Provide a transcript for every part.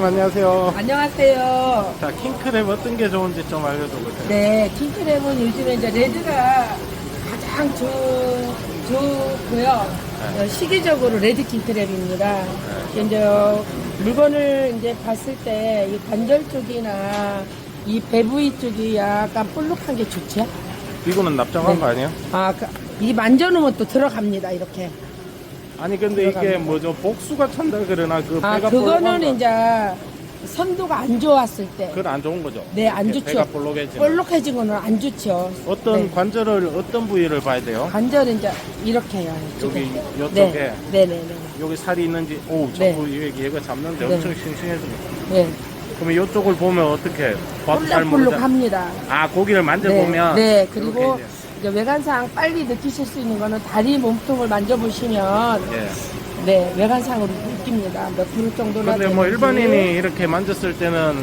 안녕하세요. 안녕하세요. 자, 킹크랩 어떤 게 좋은지 좀 알려줘보세요. 네, 킹크랩은 요즘에 이제 레드가 가장 좋, 좋고요. 네. 어, 시기적으로 레드 킹크랩입니다. 이제 물건을 이제 봤을 때 이 관절 쪽이나 이 배부위 쪽이 약간 볼록한 게 좋죠. 이거는 납작한 네. 거 아니에요? 아, 그, 이 만져놓으면 또 들어갑니다, 이렇게. 아니, 근데 이게 들어갑니다. 뭐죠? 복수가 찬다 그러나 그 아, 배가 그거는 볼록한. 이제 선도가 안 좋았을 때. 그건 안 좋은 거죠? 네, 안 이렇게 좋죠. 배가 볼록해지는. 볼록해진 거는 안 좋죠. 어떤 네. 관절을, 어떤 부위를 봐야 돼요? 관절은 이제 이렇게 해요. 이쪽에. 여기, 요쪽에. 네, 네, 네. 여기 살이 있는지, 오, 네. 자꾸 얘- 얘가 잡는데 네. 엄청 싱싱해집니다. 네. 그러면 이쪽을 보면 어떻게? 볼록볼록합니다. 아, 고기를 만져보면. 네, 네. 이렇게 그리고 이제. 이제 외관상 빨리 느끼실 수 있는 거는 다리 몸통을 만져보시면 예. 네 외관상으로 느낍니다. 몇 프로 정도나 근데 뭐 되는지. 일반인이 이렇게 만졌을 때는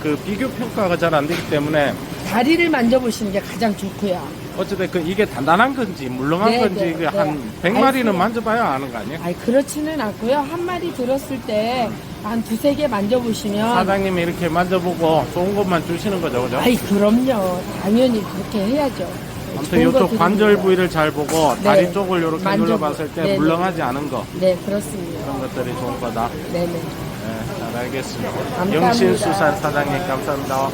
그 비교 평가가 잘 안 되기 때문에 다리를 만져보시는 게 가장 좋고요. 어쨌든 그 이게 단단한 건지 물렁한 네, 건지 네, 그 네. 한 100마리는 만져봐야 아는 거 아니에요? 아니 그렇지는 않고요. 한 마리 들었을 때 한 두세 개 만져보시면 사장님이 이렇게 만져보고 좋은 것만 주시는 거죠, 그죠? 아이 그럼요. 당연히 그렇게 해야죠. 아무튼 이쪽 관절. 부위를 잘 보고 네. 다리 쪽을 이렇게 만져보- 눌러봤을 때 네, 네. 물렁하지 않은 거 네 그렇습니다. 그런 것들이 좋은 거다. 네네. 네, 잘 알겠습니다. 감사합니다. 영신수산 사장님 감사합니다.